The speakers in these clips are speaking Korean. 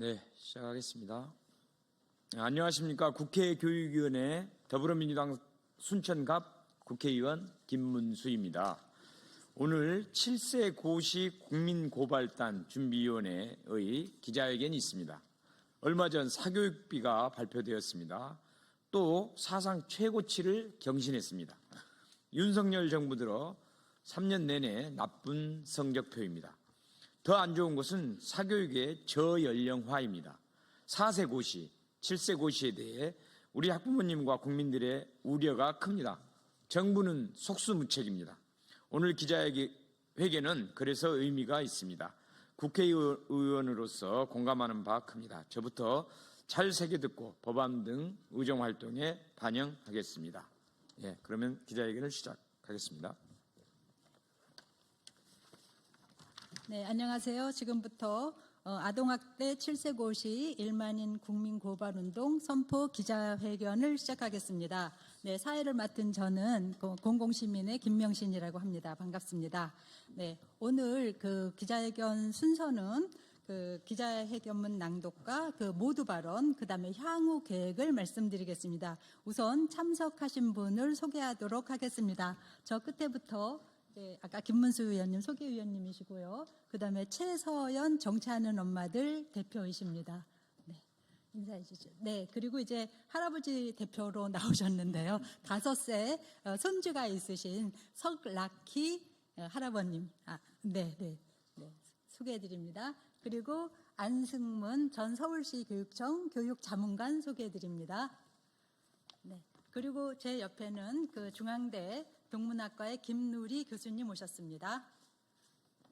네, 시작하겠습니다. 네, 안녕하십니까. 국회 교육위원회 더불어민주당 순천갑 국회의원 김문수입니다. 오늘 7세 고시 국민고발단 준비위원회의 기자회견이 있습니다. 얼마 전 사교육비가 발표되었습니다. 또 사상 최고치를 경신했습니다. 윤석열 정부 들어 3년 내내 나쁜 성적표입니다. 더 안 좋은 것은 사교육의 저연령화입니다. 4세 고시, 7세 고시에 대해 우리 학부모님과 국민들의 우려가 큽니다. 정부는 속수무책입니다. 오늘 기자회견은 그래서 의미가 있습니다. 국회의원으로서 공감하는 바 큽니다. 저부터 잘 새겨 듣고 법안 등 의정 활동에 반영하겠습니다. 예, 그러면 기자회견을 시작하겠습니다. 네, 안녕하세요. 지금부터 어, 아동학대 7세 고시 1만인 국민고발운동 선포 기자회견을 시작하겠습니다. 네, 사회를 맡은 저는 고- 공공시민의 김명신이라고 합니다. 반갑습니다. 네, 오늘 그 기자회견 순서는 그 기자회견문 낭독과 그 모두 발언, 그 다음에 향후 계획을 말씀드리겠습니다. 우선 참석하신 분을 소개하도록 하겠습니다. 저 끝에부터 네, 아까 김문수 의원님 소개위원님이시고요. 그 다음에 최서연 정치하는 엄마들 대표이십니다. 네. 인사해 주시죠. 네, 그리고 이제 할아버지 대표로 나오셨는데요. 다섯 세 어, 손주가 있으신 석라키 어, 할아버님. 아, 네, 네. 네. 소개해 드립니다. 그리고 안승문 전 서울시 교육청 교육자문관 소개해 드립니다. 네. 그리고 제 옆에는 그 중앙대 동문학과의 김누리 교수님 오셨습니다.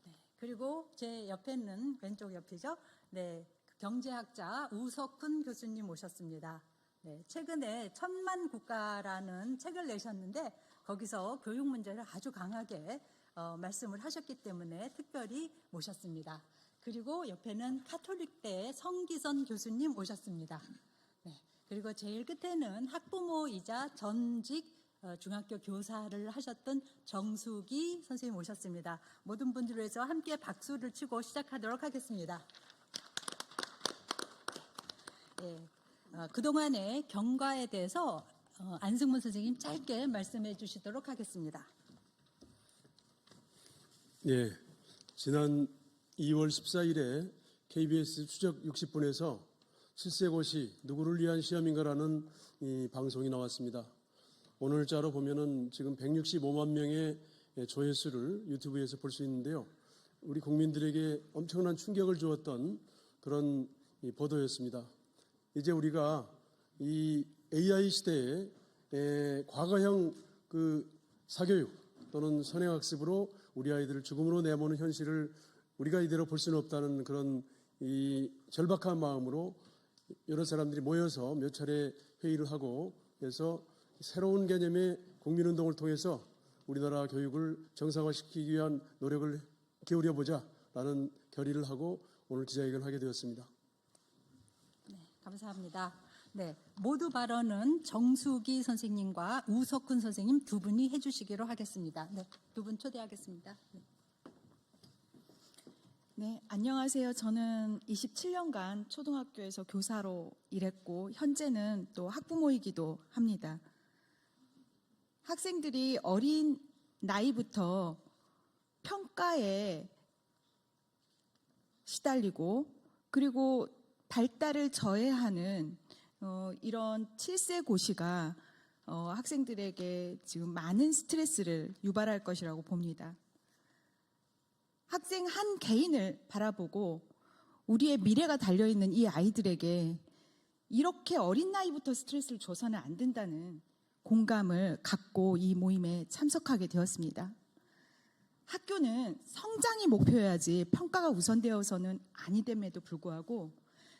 네. 그리고 제 옆에는 왼쪽 옆이죠. 네. 경제학자 우석훈 교수님 오셨습니다. 네. 최근에 천만 국가라는 책을 내셨는데 거기서 교육 문제를 아주 강하게 어, 말씀을 하셨기 때문에 특별히 모셨습니다. 그리고 옆에는 카톨릭대 성기선 교수님 오셨습니다. 네. 그리고 제일 끝에는 학부모이자 전직 어, 중학교 교사를 하셨던 정수기 선생님 오셨습니다. 모든 분들을 위해서 함께 박수를 치고 시작하도록 하겠습니다. 예, 어, 그동안의 경과에 대해서 어, 안승문 선생님 짧게 말씀해 주시도록 하겠습니다. 예, 지난 2월 14일에 KBS 추적 60분에서 7세 고시 누구를 위한 시험인가라는 이 방송이 나왔습니다. 오늘자로 보면은 지금 165만 명의 조회수를 유튜브에서 볼 수 있는데요. 우리 국민들에게 엄청난 충격을 주었던 그런 이 보도였습니다. 이제 우리가 이 AI 시대에 에, 과거형 그 사교육 또는 선행학습으로 우리 아이들을 죽음으로 내모는 현실을 우리가 이대로 볼 수는 없다는 그런 이 절박한 마음으로 여러 사람들이 모여서 몇 차례 회의를 하고 그래서 새로운 개념의 국민운동을 통해서 우리나라 교육을 정상화시키기 위한 노력을 기울여 보자라는 결의를 하고 오늘 기자회견을 하게 되었습니다. 네, 감사합니다. 네, 모두 발언은 정수기 선생님과 우석훈 선생님 두 분이 해주시기로 하겠습니다. 네, 두 분 초대하겠습니다. 네. 네, 안녕하세요. 저는 27년간 초등학교에서 교사로 일했고, 현재는 또 학부모이기도 합니다. 학생들이 어린 나이부터 평가에 시달리고, 그리고 발달을 저해하는 어, 이런 7세 고시가 어, 학생들에게 지금 많은 스트레스를 유발할 것이라고 봅니다. 학생 한 개인을 바라보고 우리의 미래가 달려있는 이 아이들에게 이렇게 어린 나이부터 스트레스를 줘서는 안 된다는 공감을 갖고 이 모임에 참석하게 되었습니다. 학교는 성장이 목표여야지 평가가 우선되어서는 아니됨에도 불구하고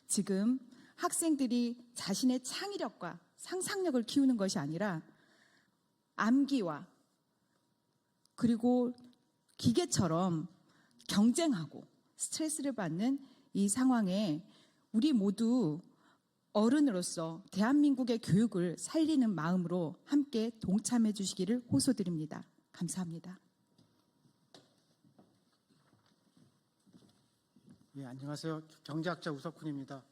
지금 학생들이 자신의 창의력과 상상력을 키우는 것이 아니라 암기와 그리고 기계처럼 경쟁하고 스트레스를 받는 이 상황에 우리 모두 어른으로서 대한민국의 교육을 살리는 마음으로 함께 동참해 주시기를 호소드립니다. 감사합니다. 예, 안녕하세요. 경제학자 우석훈입니다.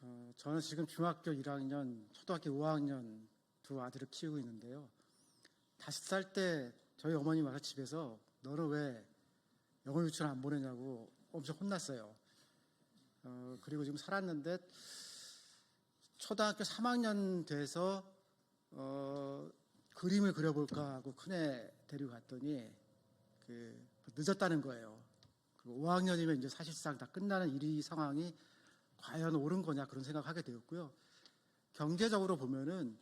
어, 저는 지금 중학교 1학년, 초등학교 5학년 두 아들을 키우고 있는데요. 다섯 살 때 저희 어머니 와서 집에서 너는 왜 영어 유치원 안 보내냐고 엄청 혼났어요. 어, 그리고 지금 살았는데 초등학교 3학년 돼서 어, 그림을 그려볼까 하고 큰애 데리고 갔더니 그 늦었다는 거예요. 그리고 5학년이면 이제 사실상 다 끝나는 이 상황이 과연 옳은 거냐 그런 생각을 하게 되었고요. 경제적으로 보면은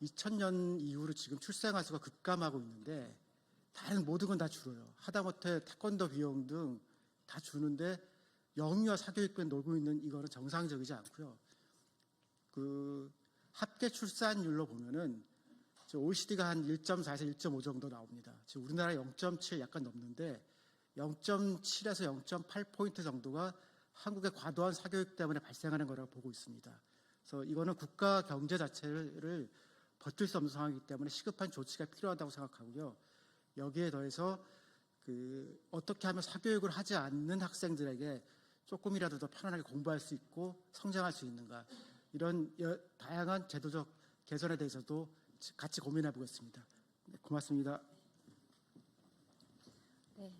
2000년 이후로 지금 출생아 수가 급감하고 있는데 다른 모든 건 다 줄어요. 하다못해 태권도 비용 등 다 주는데 영유아 사교육권 놀고 있는 이거는 정상적이지 않고요. 그 합계 출산율로 보면은 OECD가 한 1.4에서 1.5 정도 나옵니다. 지금 우리나라 0.7 약간 넘는데 0.7에서 0.8포인트 정도가 한국의 과도한 사교육 때문에 발생하는 거라고 보고 있습니다. 그래서 이거는 국가 경제 자체를 버틸 수 없는 상황이기 때문에 시급한 조치가 필요하다고 생각하고요. 여기에 더해서 그 어떻게 하면 사교육을 하지 않는 학생들에게 조금이라도 더 편안하게 공부할 수 있고 성장할 수 있는가 이런 여- 다양한 제도적 개선에 대해서도 같이 고민해 보겠습니다. 네, 고맙습니다. 네.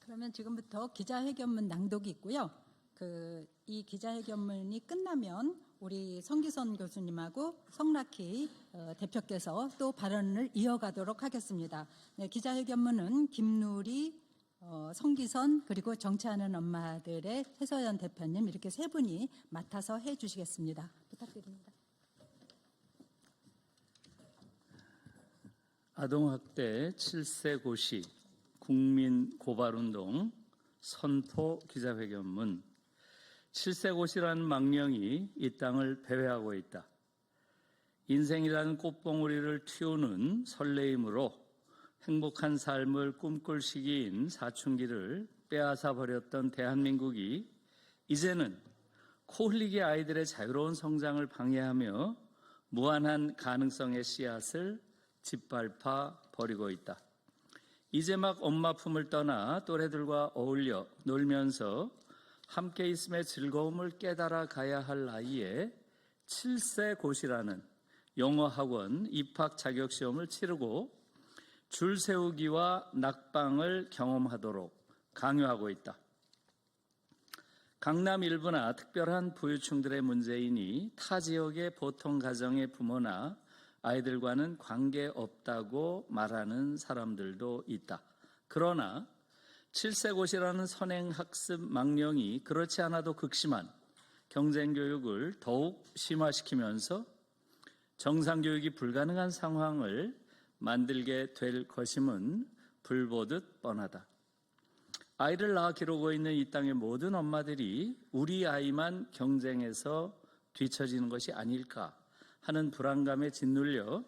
그러면 지금부터 기자회견문 낭독이 있고요. 그 이 기자회견문이 끝나면 우리 성기선 교수님하고 성락희 어, 대표께서 또 발언을 이어가도록 하겠습니다. 네, 기자회견문은 김누리, 어, 성기선 그리고 정치하는 엄마들의 최서연 대표님 이렇게 세 분이 맡아서 해주시겠습니다. 부탁드립니다. 아동학대 7세 고시 국민 고발운동 선포 기자회견문 7세 고시라는 망령이 이 땅을 배회하고 있다. 인생이라는 꽃봉오리를 틔우는 설레임으로 행복한 삶을 꿈꿀 시기인 사춘기를 빼앗아 버렸던 대한민국이 이제는 코 흘리기 아이들의 자유로운 성장을 방해하며 무한한 가능성의 씨앗을 짓밟아 버리고 있다. 이제 막 엄마 품을 떠나 또래들과 어울려 놀면서 함께 있음의 즐거움을 깨달아 가야 할 나이에 7세 고시라는 영어 학원 입학 자격 시험을 치르고 줄 세우기와 낙방을 경험하도록 강요하고 있다. 강남 일부나 특별한 부유층들의 문제이니 타 지역의 보통 가정의 부모나 아이들과는 관계없다고 말하는 사람들도 있다. 그러나 7세고시라는 선행학습 망령이 그렇지 않아도 극심한 경쟁교육을 더욱 심화시키면서 정상교육이 불가능한 상황을 만들게 될 것임은 불보듯 뻔하다. 아이를 낳아 기르고 있는 이 땅의 모든 엄마들이 우리 아이만 경쟁에서 뒤처지는 것이 아닐까 하는 불안감에 짓눌려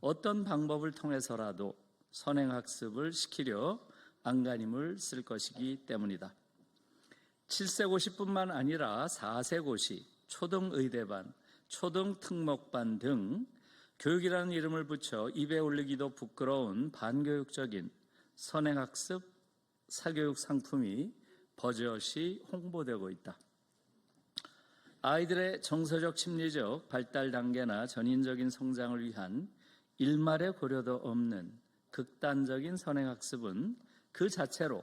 어떤 방법을 통해서라도 선행학습을 시키려 안간힘을 쓸 것이기 때문이다. 7세 고시뿐만 아니라 4세 고시, 초등의대반, 초등특목반 등 교육이라는 이름을 붙여 입에 올리기도 부끄러운 반교육적인 선행학습, 사교육 상품이 버젓이 홍보되고 있다. 아이들의 정서적 심리적 발달 단계나 전인적인 성장을 위한 일말의 고려도 없는 극단적인 선행학습은 그 자체로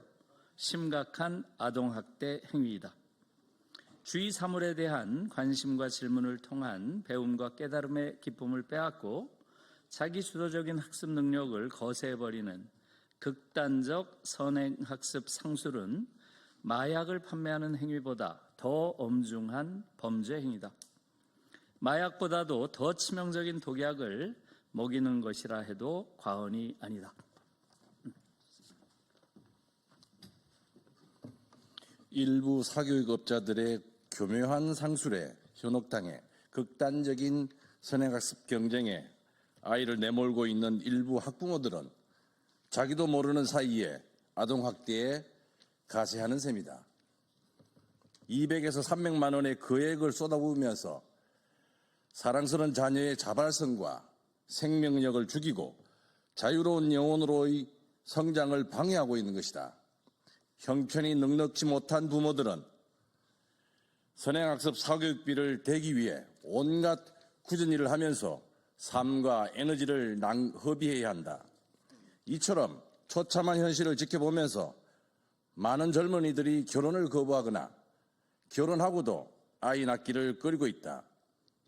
심각한 아동학대 행위이다. 주위 사물에 대한 관심과 질문을 통한 배움과 깨달음의 기쁨을 빼앗고 자기 주도적인 학습 능력을 거세해버리는 극단적 선행학습 상술은 마약을 판매하는 행위보다 더 엄중한 범죄 행위다. 마약보다도 더 치명적인 독약을 먹이는 것이라 해도 과언이 아니다. 일부 사교육업자들의 교묘한 상술에 현혹당해 극단적인 선행학습 경쟁에 아이를 내몰고 있는 일부 학부모들은 자기도 모르는 사이에 아동학대에 가세하는 셈이다. 200에서 300만 원의 거액을 쏟아부으면서 사랑스러운 자녀의 자발성과 생명력을 죽이고 자유로운 영혼으로의 성장을 방해하고 있는 것이다. 형편이 넉넉지 못한 부모들은 선행학습 사교육비를 대기 위해 온갖 굳은 일을 하면서 삶과 에너지를 낭, 허비해야 한다. 이처럼 처참한 현실을 지켜보면서 많은 젊은이들이 결혼을 거부하거나 결혼하고도 아이 낳기를 꺼리고 있다.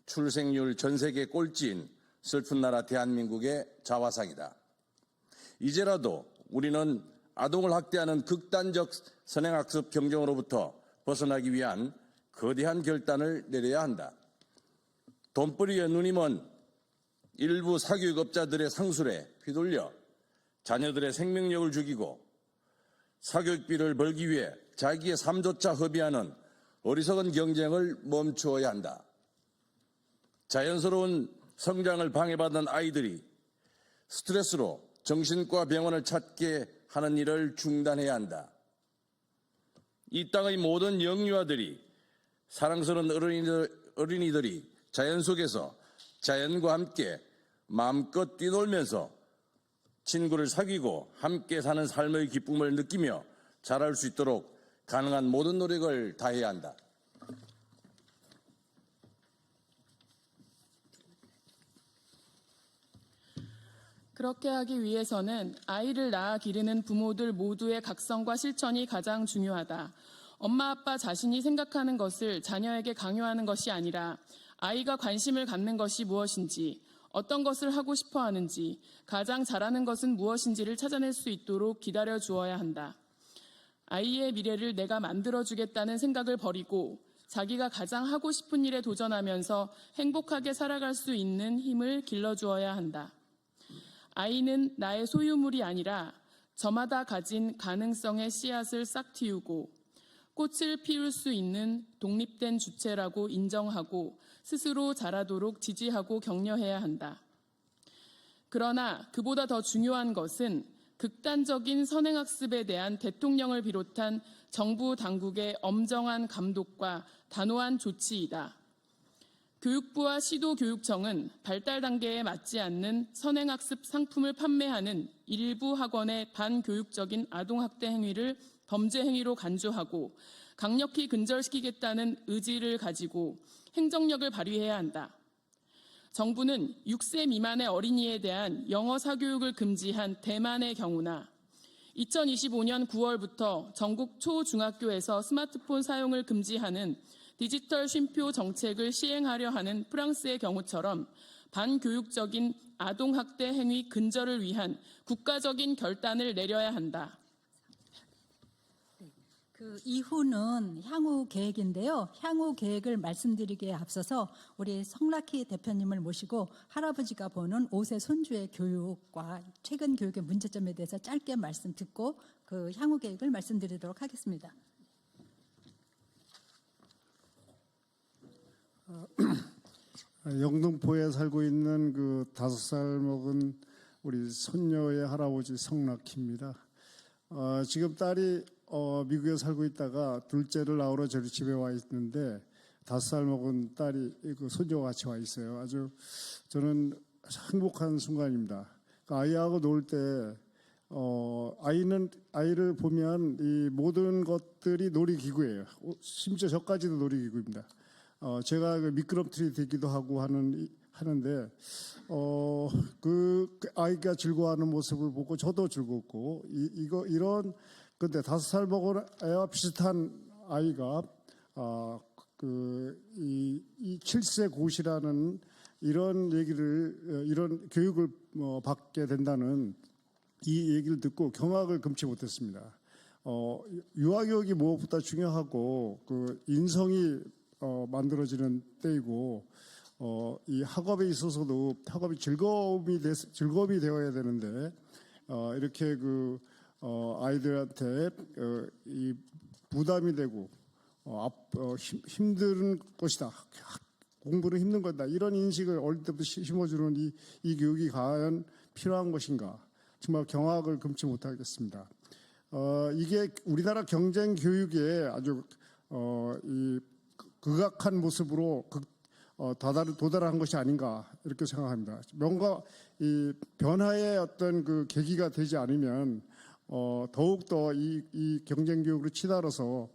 출생률 전 세계 꼴찌인 슬픈 나라 대한민국의 자화상이다. 이제라도 우리는 아동을 학대하는 극단적 선행학습 경쟁으로부터 벗어나기 위한 거대한 결단을 내려야 한다. 돈벌이에 눈이 먼 일부 사교육업자들의 상술에 휘둘려 자녀들의 생명력을 죽이고 사교육비를 벌기 위해 자기의 삶조차 허비하는 어리석은 경쟁을 멈추어야 한다. 자연스러운 성장을 방해받는 아이들이 스트레스로 정신과 병원을 찾게 하는 일을 중단해야 한다. 이 땅의 모든 영유아들이 사랑스러운 어린이들, 어린이들이 자연 속에서 자연과 함께 마음껏 뛰놀면서 친구를 사귀고 함께 사는 삶의 기쁨을 느끼며 자랄 수 있도록 가능한 모든 노력을 다해야 한다. 그렇게 하기 위해서는 아이를 낳아 기르는 부모들 모두의 각성과 실천이 가장 중요하다. 엄마 아빠 자신이 생각하는 것을 자녀에게 강요하는 것이 아니라 아이가 관심을 갖는 것이 무엇인지, 어떤 것을 하고 싶어 하는지, 가장 잘하는 것은 무엇인지를 찾아낼 수 있도록 기다려 주어야 한다. 아이의 미래를 내가 만들어 주겠다는 생각을 버리고 자기가 가장 하고 싶은 일에 도전하면서 행복하게 살아갈 수 있는 힘을 길러 주어야 한다. 아이는 나의 소유물이 아니라 저마다 가진 가능성의 씨앗을 싹 틔우고 꽃을 피울 수 있는 독립된 주체라고 인정하고 스스로 자라도록 지지하고 격려해야 한다. 그러나 그보다 더 중요한 것은 극단적인 선행학습에 대한 대통령을 비롯한 정부 당국의 엄정한 감독과 단호한 조치이다. 교육부와 시도교육청은 발달 단계에 맞지 않는 선행학습 상품을 판매하는 일부 학원의 반교육적인 아동학대 행위를 범죄 행위로 간주하고 강력히 근절시키겠다는 의지를 가지고 행정력을 발휘해야 한다. 정부는 6세 미만의 어린이에 대한 영어 사교육을 금지한 대만의 경우나 2025년 9월부터 전국 초중학교에서 스마트폰 사용을 금지하는 디지털 쉼표 정책을 시행하려 하는 프랑스의 경우처럼 반교육적인 아동학대 행위 근절을 위한 국가적인 결단을 내려야 한다. 그 이후는 향후 계획인데요. 향후 계획을 말씀드리기에 앞서서 우리 성락희 대표님을 모시고 할아버지가 보는 5세 손주의 교육과 최근 교육의 문제점에 대해서 짧게 말씀 듣고 그 향후 계획을 말씀드리도록 하겠습니다. 영등포에 살고 있는 그 다섯 살 먹은 우리 손녀의 할아버지 성락희입니다. 어, 지금 딸이 어, 미국에 살고 있다가 둘째를 낳으러 저희 집에 와 있는데 다섯 살 먹은 딸이 그 손녀와 같이 와 있어요. 아주 저는 행복한 순간입니다. 그 아이하고 놀 때 어, 아이는 아이를 보면 이 모든 것들이 놀이기구예요. 어, 심지어 저까지도 놀이기구입니다. 어, 제가 그 미끄럼틀이 되기도 하고 하는 이- 하는데 어, 그, 그 아이가 즐거워하는 모습을 보고 저도 즐겁고 이, 이거 이런 근데 다섯 살 먹은 애와 비슷한 아이가 아, 그이 이 7세 고시라는 이런 얘기를 어, 이런 교육을 어, 받게 된다는 이 얘기를 듣고 경악을 금치 못했습니다. 어, 유아교육이 무엇보다 중요하고 그 인성이 어, 만들어지는 때이고 어, 이 학업에 있어서도 학업이 즐거움이 되, 즐거움이 되어야 되는데 어, 이렇게 그 어, 아이들한테 어, 이 부담이 되고 어, 앞, 어, 힘, 힘든 것이다. 공부는 힘든 거다. 이런 인식을 어릴 때부터 시- 심어주는 이, 이 교육이 과연 필요한 것인가. 정말 경악을 금치 못하겠습니다. 어, 이게 우리나라 경쟁 교육에 아주 어, 이 극악한 모습으로 극, 어, 도달, 도달한 것이 아닌가 이렇게 생각합니다. 뭔가 이 변화의 어떤 그 계기가 되지 않으면 어, 더욱 더 이, 이 경쟁 교육으로 치달아서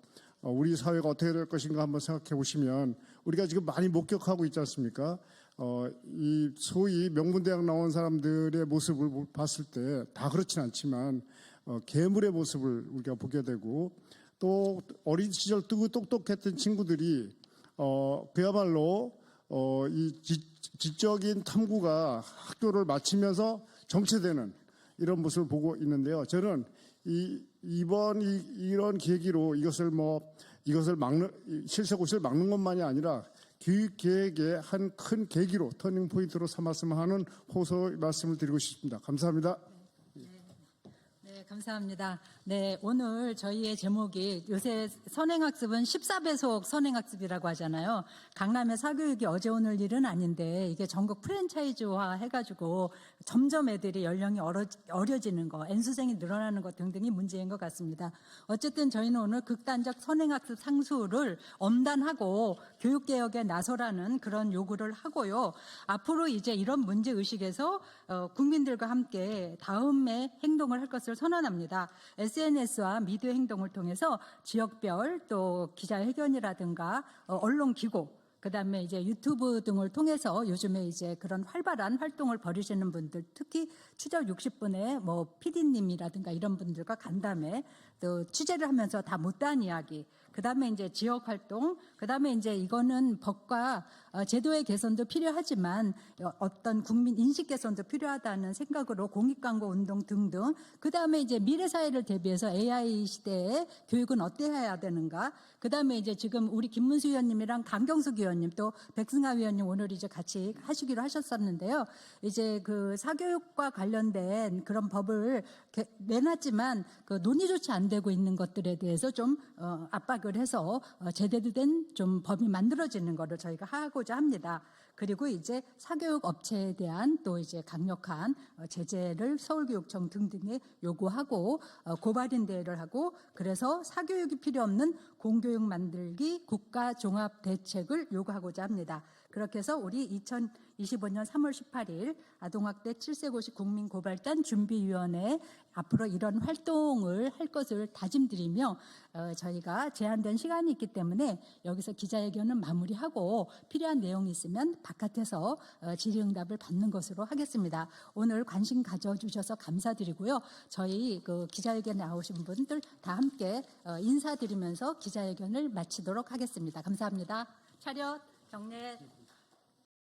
어, 우리 사회가 어떻게 될 것인가 한번 생각해 보시면 우리가 지금 많이 목격하고 있지 않습니까? 어, 이 소위 명문대학 나온 사람들의 모습을 봤을 때 다 그렇진 않지만 어, 괴물의 모습을 우리가 보게 되고 또 어린 시절 뜨고 똑똑했던 친구들이 어, 그야말로 어, 이 지, 지적인 탐구가 학교를 마치면서 정체되는 이런 모습을 보고 있는데요. 저는 이, 이번 이, 이런 계기로 이것을 뭐 이것을 막는 이 실세고시를 막는 것만이 아니라 교육 계획의 한 큰 계기로 터닝 포인트로 삼았으면 하는 호소 말씀을 드리고 싶습니다. 감사합니다. 네, 감사합니다. 네, 오늘 저희의 제목이 요새 선행학습은 14배속 선행학습이라고 하잖아요. 강남의 사교육이 어제 오늘 일은 아닌데 이게 전국 프랜차이즈화 해가지고 점점 애들이 연령이 어려, 어려 지는 거, N수생이 늘어나는 것 등등이 문제인 것 같습니다. 어쨌든 저희는 오늘 극단적 선행학습 상수를 엄단하고 교육개혁에 나서라는 그런 요구를 하고요. 앞으로 이제 이런 문제의식에서 어, 국민들과 함께 다음에 행동을 할 것을 선언 합니다. SNS와 미디어 행동을 통해서 지역별 또 기자회견이라든가 어, 언론 기고 그다음에 이제 유튜브 등을 통해서 요즘에 이제 그런 활발한 활동을 벌이시는 분들 특히 추적 60분의 뭐 PD님이라든가 이런 분들과 간담회 또 취재를 하면서 다 못다한 이야기 그다음에 이제 지역 활동 그다음에 이제 이거는 법과 어, 제도의 개선도 필요하지만 어, 어떤 국민 인식 개선도 필요하다는 생각으로 공익 광고 운동 등등 그 다음에 이제 미래 사회를 대비해서 AI 시대에 교육은 어때야 되는가 그 다음에 이제 지금 우리 김문수 위원님이랑 강경숙 위원님 또 백승하 위원님 오늘 이제 같이 하시기로 하셨었는데요. 이제 그 사교육과 관련된 그런 법을 개- 내놨지만 그 논의조차 안 되고 있는 것들에 대해서 좀 어, 압박을 해서 어, 제대로 된 좀 법이 만들어지는 거를 저희가 하고 자 합니다. 그리고 이제 사교육 업체에 대한 또 이제 강력한 어, 제재를 서울교육청 등등에 요구하고 어, 고발인 대회를 하고 그래서 사교육이 필요 없는 공교육 만들기 국가 종합 대책을 요구하고자 합니다. 그렇게 해서 우리 2025년 3월 18일 아동학대 7세고시 국민고발단 준비위원회 앞으로 이런 활동을 할 것을 다짐드리며 어, 저희가 제한된 시간이 있기 때문에 여기서 기자회견은 마무리하고 필요한 내용이 있으면 바깥에서 어, 질의응답을 받는 것으로 하겠습니다. 오늘 관심 가져주셔서 감사드리고요. 저희 그 기자회견에 나오신 분들 다 함께 어, 인사드리면서 기자회견을 마치도록 하겠습니다. 감사합니다. 차렷 경례